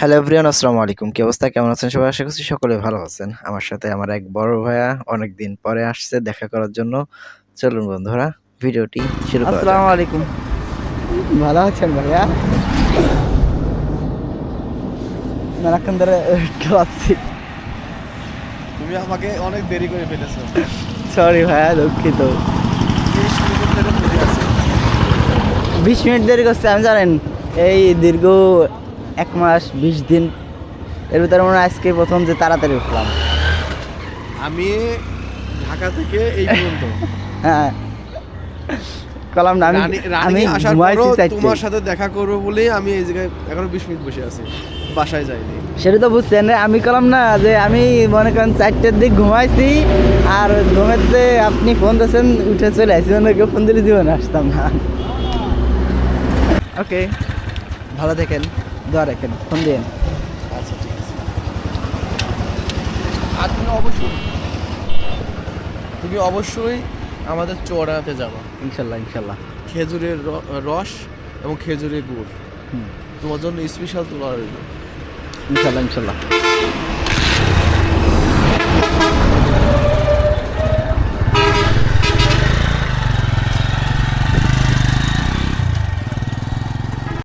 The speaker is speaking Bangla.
হ্যালো এভরিওয়ান আসসালামু আলাইকুম। কি অবস্থা? কেমন আছেন সবাই? আশা করছি সকলে ভালো আছেন। আমার সাথে আমার এক বড় ভাইয়া অনেক দিন পরে আসছে দেখা করার জন্য। চলুন বন্ধুরা ভিডিওটি শুরু করা আসসালামু আলাইকুম। ভালো আছেন ভাইয়া? মেলাক্ষণ ধরে খাওয়াচ্ছি তুমি আমাকে অনেক দেরি করে ফেলেছো। সরি ভাইয়া দুঃখিত। আছে বিশ মিনিট দেরি করছে আমি জানেন এই দীর্ঘ এক মাস বিশ দিন। এর ভিতরে মনে হয় আজকে প্রথম যে তাড়াতাড়ি উঠলাম। আমি ঢাকা থেকে এই পর্যন্ত। হ্যাঁ। কলাম না আমি আমি আসার পরও তোমার সাথে দেখা করব বলেই আমি এই জায়গায় এখনও বিশ মিনিট বসে আছি। বাসায় যাইনি। সেটা তো বুঝছেন আমি কলাম না যে আমি মনে করেন চারটের দিক ঘুমাইছি আর ঘুমেতে আপনি ফোন দিয়েছেন উঠে চলে আসছি অন্য কেউ ফোন দিলে জীবনে আসতাম না। ওকে ভালো থাকেন। দোয়া রাখেন ফোন আচ্ছা ঠিক আছে। আর তুমি অবশ্যই তুমি অবশ্যই আমাদের চোরাতে যাবা। ইনশাল্লাহ ইনশাল্লাহ। খেজুরের র- রস এবং খেজুরের গুড়। হুম। তোমার জন্য স্পেশাল তোলা রইল। ইনশাল্লাহ ইনশাল্লাহ।